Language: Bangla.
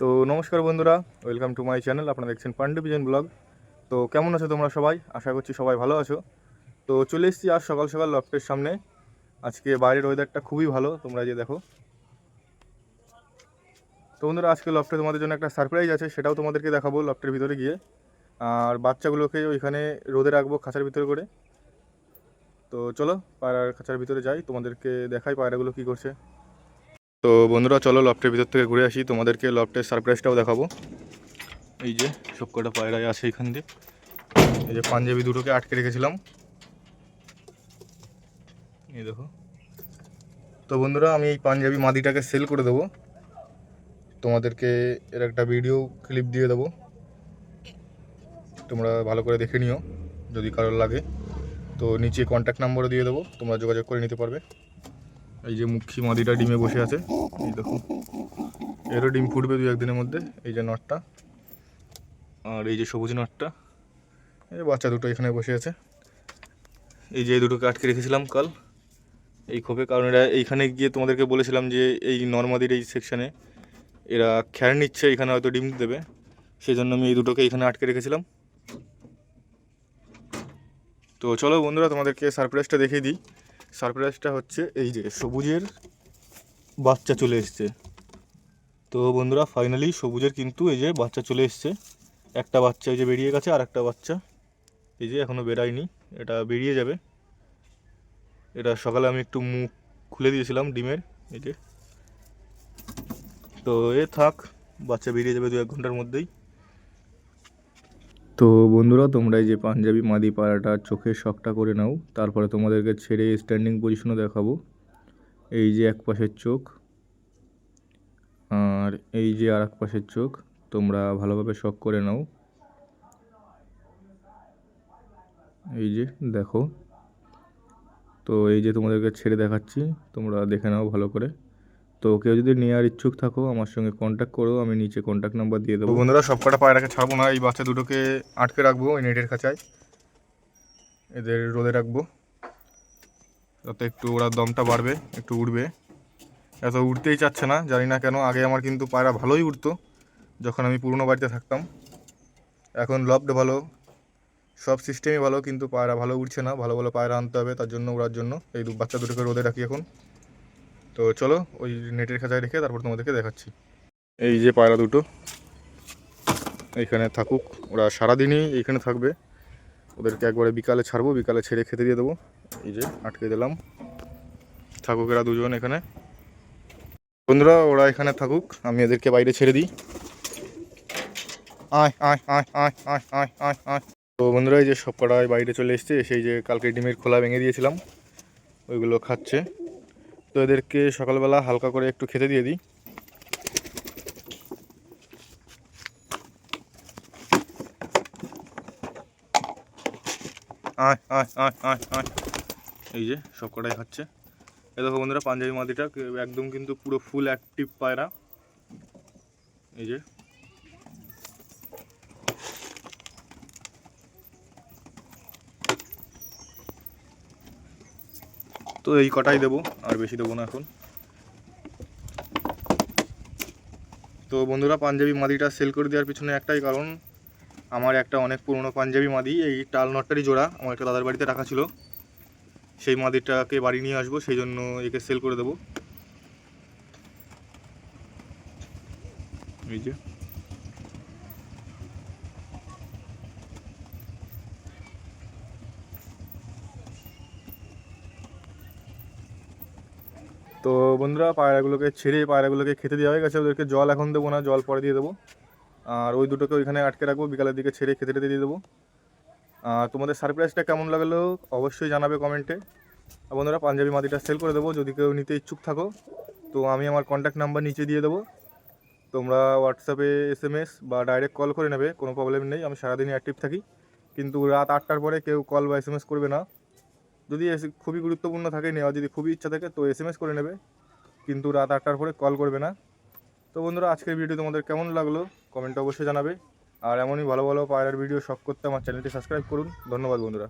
তো নমস্কার বন্ধুরা ওয়েলকাম টু মাই চ্যানেল আপনারা দেখছেন পান্ডু বিজন ব্লগ। তো কেমন আছো তোমরা সবাই? আশা করছি সবাই ভালো আছো। তো চলে এসেছি আজ সকাল সকাল লফটের সামনে। আজকে বাইরের ওয়েদারটা খুবই ভালো, তোমরা যে দেখো। তো বন্ধুরা, আজকে লফটে তোমাদের জন্য একটা সারপ্রাইজ আছে, সেটাও তোমাদেরকে দেখাবো লফটের ভিতরে গিয়ে। আর বাচ্চাগুলোকে ওইখানে রোদে রাখব খাঁচার ভিতরে করে। তো চলো পায়রার খাঁচার ভিতরে যাই, তোমাদেরকে দেখাই পায়রাগুলো কী করছে। তো বন্ধুরা, চলো লফটের ভিতর থেকে ঘুরে আসি। তোমাদেরকে লফটের সারপ্রাইজটাও দেখাবো। এই যে, সবকটা পায়রাই আছে এখান দিয়ে। এই যে পাঞ্জাবি দুটোকে আটকে রেখেছিলাম। এই দেখো। তো বন্ধুরা, আমি এই পাঞ্জাবি মাদিটাকে সেল করে দেবো। তোমাদেরকে এর একটা ভিডিও ক্লিপ দিয়ে দেবো। তোমরা ভালো করে দেখে নিও, যদি কারোর লাগে। তো নিচে কন্ট্যাক্ট নাম্বারও দিয়ে দেবো, তোমরা যোগাযোগ করে নিতে পারবে। এই যে মুখী মাদিটা ডিমে বসে আছে। এই দেখো এরও ডিম ফুটবে দু একদিনের মধ্যে, এই যে নটটা। আর এই যে সবুজ নটটা। এই বাচ্চা দুটো এখানে বসে আছে। এই যে দুটোকে আটকে রেখেছিলাম কাল। এই খোপে কারণ এরা এইখানে গিয়ে তোমাদেরকে বলেছিলাম যে এই নর্মাদির এই সেকশানে এরা খ্যার নিচ্ছে, এখানে হয়তো ডিম দেবে। সেই জন্য আমি এই দুটোকে এখানে আটকে রেখেছিলাম। তো চলো বন্ধুরা, তোমাদেরকে সারপ্রাইজটা দেখিয়ে দিই। সারপ্রাইজটা হচ্ছে এই যে সবুজের বাচ্চা চলে এসছে। তো বন্ধুরা ফাইনালি সবুজের কিন্তু এই যে বাচ্চা চলে এসছে। একটা বাচ্চা এই যে বেরিয়ে গেছে, আর একটা বাচ্চা এই যে এখনও বেরায়নি। এটা বেরিয়ে যাবে। এটা সকালে আমি একটু মুখ খুলে দিয়েছিলাম ডিমের, এই যে। তো এ থাক, বাচ্চা বেরিয়ে যাবে দু এক ঘণ্টার মধ্যেই। তো বন্ধুরা, তোমরা এই যে পাঞ্জাবি মাদি পাড়াটা চোখের শখটা করে নাও, তারপরে তোমাদেরকে ছেড়ে স্ট্যান্ডিং পজিশনও দেখাবো। এই যে এক পাশের চোখ, আর এই যে আর এক পাশের চোখ, তোমরা ভালোভাবে শখ করে নাও। এই যে দেখো, তো এই যে তোমাদেরকে ছেড়ে দেখাচ্ছি, তোমরা দেখে নাও ভালো করে। তো কেউ যদি নেওয়ার ইচ্ছুক থাকো, আমার সঙ্গে কন্ট্যাক্ট করো, আমি নিচে কন্ট্যাক্ট নাম্বার দিয়ে দেবো। বন্ধুরা, সব কটা পায়রাকে ছাড়বো না, এই বাচ্চা দুটোকে আটকে রাখব, ওই নেটের খাঁচায়। এদের রোদে রাখব, যাতে একটু ওরা দমটা বাড়বে, একটু উঠবে এত উঠতেই চাচ্ছে না, জানি না কেন, আগে আমার কিন্তু পায়রা ভালোই উঠতো যখন আমি পুরনো বাড়িতে থাকতাম। এখন লফট ভালো, সব সিস্টেমই ভালো, কিন্তু পায়রা ভালো উঠছে না, ভালো ভালো পায়রা আনতে হবে, তার জন্য ওড়ার জন্য। এই বাচ্চা দুটোকে রোদে রাখি এখন। তো চলো ওই নেটের খাঁচায় রেখে তারপর তোমাদেরকে দেখাচ্ছি। এই যে পায়রা দুটো, এইখানে থাকুক, ওরা সারাদিনই এইখানে থাকবে। ওদেরকে একবারে বিকালে ছাড়বো, বিকালে ছেড়ে খেতে দিয়ে দেবো। এই যে আটকে দিলাম। থাকুক এরা দুজন এখানে। বন্ধুরা, ওরা এখানে থাকুক, আমি এদেরকে বাইরে ছেড়ে দিই। আয় আয় আয় আয় আয় আয় আয় তো বন্ধুরা, এই যে সব কটায় বাইরে চলে এসছে, সেই যে কালকে ডিমের খোলা ভেঙে দিয়েছিলাম, ওইগুলো খাচ্ছে। তো এদেরকে সকালবেলা হালকা করে একটু খেতে দিয়ে দিই। এই যে সব কটাই খাচ্ছে। এ দেখো বন্ধুরা, পাঞ্জাবি মাদিটা, একদম কিন্তু পুরো ফুল অ্যাক্টিভ পায়রা। এই যে। তো এই কটাই দেবো, আর বেশি দেবো না এখন। তো বন্ধুরা, পাঞ্জাবি মাদিটা সেল করে দেওয়ার পিছনে একটাই কারণ, আমার একটা অনেক পুরনো পাঞ্জাবি মাদি, এই টাল নটটারই জোড়া, আমার একটা দাদার বাড়িতে রাখা ছিল। সেই মাদিটাকে বাড়ি নিয়ে আসব, সেই জন্য একে সেল করে দেবো। এই যে। তো বন্ধুরা পায়রাগুলোকে ছেড়ে পায়রাগুলোকে খেতে দেওয়া হয়ে গেছে। ওদেরকে জল এখন দেবো না, জল পরে দিয়ে দেবো। আর ওই দুটোকে ওইখানে আটকে রাখব, বিকালের দিকে ছেড়ে খেতে টেতে দিয়ে দেবো। আর তোমাদের সারপ্রাইজটা কেমন লাগল অবশ্যই জানাবে কমেন্টে। আর বন্ধুরা, পাঞ্জাবি মাদিটা সেল করে দেবো, যদি কেউ নিতে ইচ্ছুক থাকো। তো আমি আমার কন্ট্যাক্ট নাম্বার নিচে দিয়ে দেবো। তোমরা হোয়াটসঅ্যাপে এস এম এস বা ডাইরেক্ট কল করে নেবে, কোনো প্রবলেম নেই। আমি সারাদিনই অ্যাক্টিভ থাকি। কিন্তু রাত আটটার পরে কেউ কল বা এস এম এস করবে না। যদি এস- খুবই গুরুত্বপূর্ণ থাকে নেওয়া যদি খুবই ইচ্ছা থাকে, তো এস করে নেবে। কিন্তু রাত আটটার পরে কল করবে না। তো বন্ধুরা, আজকের ভিডিও তোমাদের কেমন লাগল? কমেন্টে অবশ্যই জানাবে। আর এমনই ভালো ভালো পায়রার ভিডিও শখ করতে আমার চ্যানেলটি সাবস্ক্রাইব করুন। ধন্যবাদ বন্ধুরা।